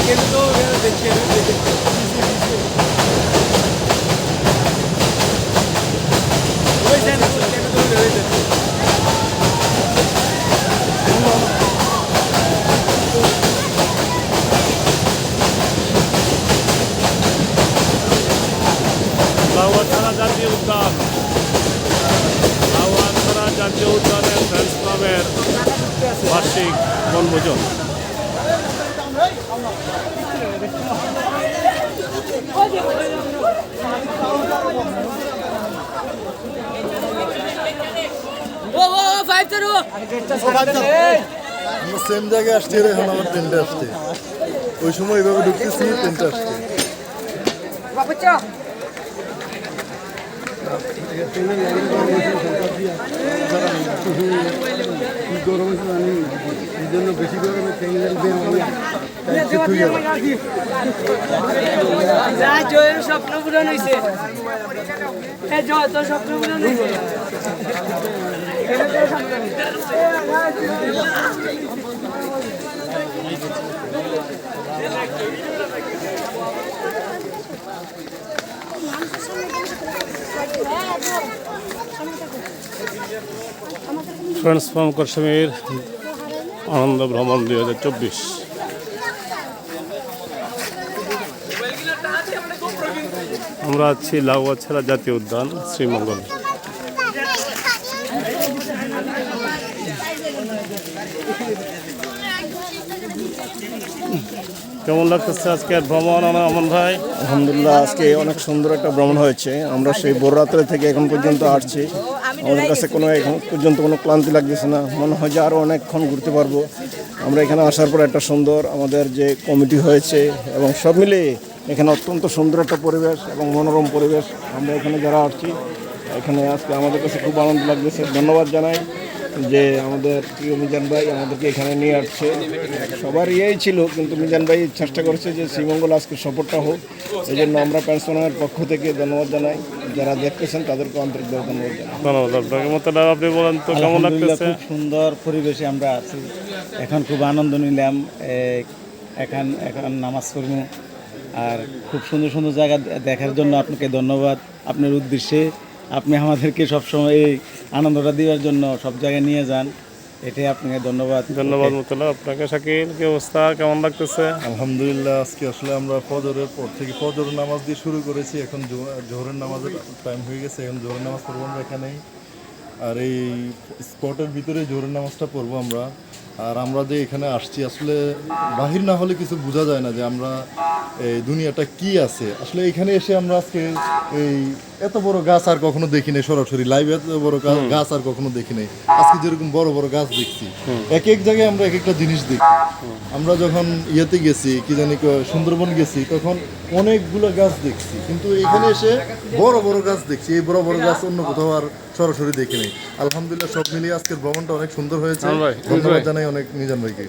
কেন তো দেখছি রয়েছে জাতীয় উদ্যান লাউয়াছড়া জাতীয় উদ্যানের ফ্রেন্ডস ক্লাবের বার্ষিক বনভোজন আমরা সেম জায়গায় আসছি এখন আমার ট্রেনটা আসছে। ওই সময় এইভাবে ঢুকতেছি ট্রেনটা আসছে। যা জয়ের স্বপ্ন পূরণ হয়েছে এ জয় তোর স্বপ্ন পূরণ হয়েছে ফ্রেন্ডস ফ্রম কাশ্মীর আনন্দ ভ্রমণ দুই হাজার চব্বিশ। আমরা আছি লাউয়াছড়া জাতীয় উদ্যান, শ্রীমঙ্গল। কেমন লাগতেছে আজকের ভ্রমণ আমন ভাই? আলহামদুলিল্লাহ, আজকে অনেক সুন্দর একটা ভ্রমণ হয়েছে। আমরা সেই বড়রাত্রে থেকে এখন পর্যন্ত আসছি। আমাদের কাছে কোনো এখন পর্যন্ত কোনো ক্লান্তি লাগতেছে না। মনে হয় যে আরও অনেকক্ষণ ঘুরতে পারব। আমরা এখানে আসার পর একটা সুন্দর আমাদের যে কমিটি হয়েছে এবং সব মিলিয়ে এখানে অত্যন্ত সুন্দর একটা পরিবেশ এবং মনোরম পরিবেশ। আমরা এখানে যারা আসছি এখানে আজকে আমাদের কাছে খুব আনন্দ লাগতেছে। ধন্যবাদ জানাই যে আমাদের প্রিয় মিজান ভাই আমাদেরকে এখানে নিয়ে আসছে। সবার ইয়েই ছিল কিন্তু মিজান ভাই চেষ্টা করছে যে শ্রীমঙ্গল আজকে সফরটা হোক। এই জন্য আমরা পেনশনের পক্ষ থেকে ধন্যবাদ জানাই। যারা দেখতেছেন তাদেরকে আন্তরিকভাবে ধন্যবাদ জানাই। ধন্যবাদ আপনাকে মতো আপনি বলেন তো কেমন লাগতেছে? খুব সুন্দর পরিবেশে আমরা আছি। এখন খুব আনন্দ নিলাম। এখন এখন নামাজ পড়ব। আর খুব সুন্দর সুন্দর জায়গা দেখার জন্য আপনাকে ধন্যবাদ। আপনার উদ্দেশ্যে আপনি আমাদেরকে সবসময় এই আনন্দটা দেওয়ার জন্য সব জায়গায় নিয়ে যান। এটাই আপনাকে ধন্যবাদ। ধন্যবাদ মতলা আপনাকে শাকিল কি অবস্থা? কেমন লাগতেছে? আলহামদুলিল্লাহ আজকে আসলে আমরা ফজরের পর থেকে ফজর নামাজ দিয়ে শুরু করেছি। এখন জোহরের নামাজের টাইম হয়ে গেছে। এখন জোহরের নামাজ পড়ব আমরা এখানেই। আর এই স্পটের ভিতরে জোহরের নামাজটা পড়ব আমরা। আর আমরা যে এখানে আসছি আসলে বাহির না হলে কিছু বোঝা যায় না যে আমরা এই দুনিয়াটা কি আছে। আসলে এখানে এসে আমরা আজকে এই এত বড় গাছ আর কখনো দেখি নাই সরাসরি লাইভ এত বড় গাছ আর কখনো দেখি নাই। আজকে যেরকম বড় বড় গাছ দেখছি এক এক জায়গায় আমরা এক একটা জিনিস দেখি। আমরা যখন ইয়েতে গেছি কি জানি সুন্দরবন গেছি তখন অনেকগুলো গাছ দেখছি। কিন্তু এখানে এসে বড় বড় গাছ দেখছি এই বড় বড় গাছ অন্য কোথাও আর সরাসরি দেখে নিই। আলহামদুলিল্লাহ সব মিলিয়ে আজকের ভ্রমণটা অনেক সুন্দর হয়েছে। ধন্যবাদ জানাই অনেক নিজান ভাইকে।